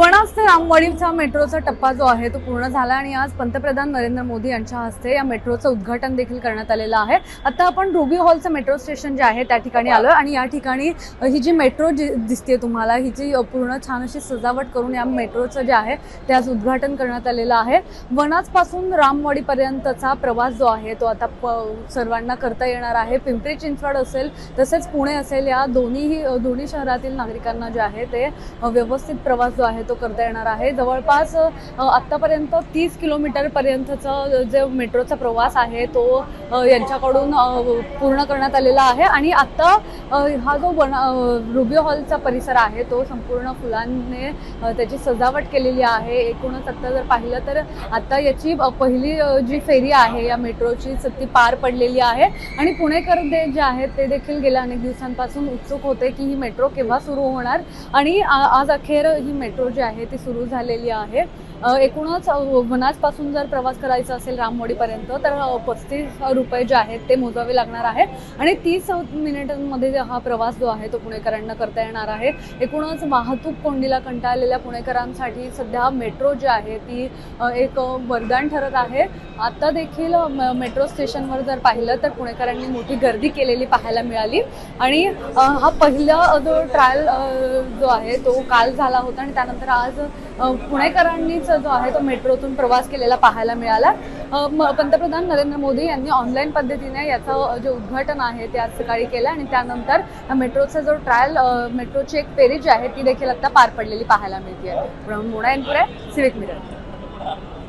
वनाज ते रामवाडीचा मेट्रोचा टप्पा जो आहे तो पूर्ण झाला आणि आज पंतप्रधान नरेंद्र मोदी यांच्या हस्ते या मेट्रोचं उद्घाटन देखील करण्यात आलेलं आहे. आता आपण रुबी हॉलचं मेट्रो स्टेशन जे आहे त्या ठिकाणी आलो आणि या ठिकाणी ही जी मेट्रो जी दिसते तुम्हाला ही जी पूर्ण छान अशी सजावट करून या मेट्रोचं जे आहे ते आज उद्घाटन करण्यात आलेलं आहे. वनाजपासून रामवाडीपर्यंतचा प्रवास जो आहे तो आता प सर्वांना करता येणार आहे. पिंपरी चिंचवड असेल तसेच पुणे असेल या दोन्हीही दोन्ही शहरातील नागरिकांना जे आहे ते व्यवस्थित प्रवास जो आहे तो करता येणार आहे. जवळपास आत्तापर्यंत तीस किलोमीटरपर्यंतचा जे मेट्रोचा प्रवास आहे तो यांच्याकडून पूर्ण करण्यात आलेला आहे. आणि आत्ता हा जो वन रुबिओ रुबी हॉलचा परिसर आहे तो संपूर्ण फुलांनी त्याची सजावट केलेली आहे. एकूणच आत्ता जर पाहिलं तर आत्ता याची पहिली जी फेरी आहे या मेट्रोची ती पार पडलेली आहे. आणि पुणेकर जे जे आहेत ते देखील गेल्या अनेक दिवसांपासून उत्सुक होते की ही मेट्रो केव्हा सुरू होणार. आणि आज अखेर ही मेट्रो जे आहे ती सुरू झालेली आहे. एकूणच वनाजपासून जर प्रवास करायचा असेल रामवाडीपर्यंत तर पस्तीस रुपये जे आहेत ते मोजावे लागणार आहे आणि तीस मिनिटांमध्ये हा प्रवास जो आहे तो पुणेकरांना करता येणार आहे. एकूणच वाहतूक कोंडीला कंटाळलेल्या पुणेकरांसाठी सध्या मेट्रो जी आहे ती एक वरदान ठरत आहे. आता देखील म- मेट्रो स्टेशनवर जर पाहिलं तर पुणेकरांनी मोठी गर्दी केलेली पाहायला मिळाली. आणि हा पहिला जो ट्रायल जो आहे तो काल झाला होता आणि त्यानंतर आज पुणेकरांनीच पुणेकरांनीच जो आहे तो मेट्रोतून प्रवास केलेला पाहायला मिळाला. पंतप्रधान नरेंद्र मोदी यांनी ऑनलाईन पद्धतीने याचं जे उद्घाटन आहे ते आज सकाळी केलं आणि त्यानंतर मेट्रोचा जो ट्रायल मेट्रोची एक फेरी जी आहे ती देखील आता पार पडलेली पाहायला मिळते आहे म्हणून मोना एनपुरे सिविक मिरर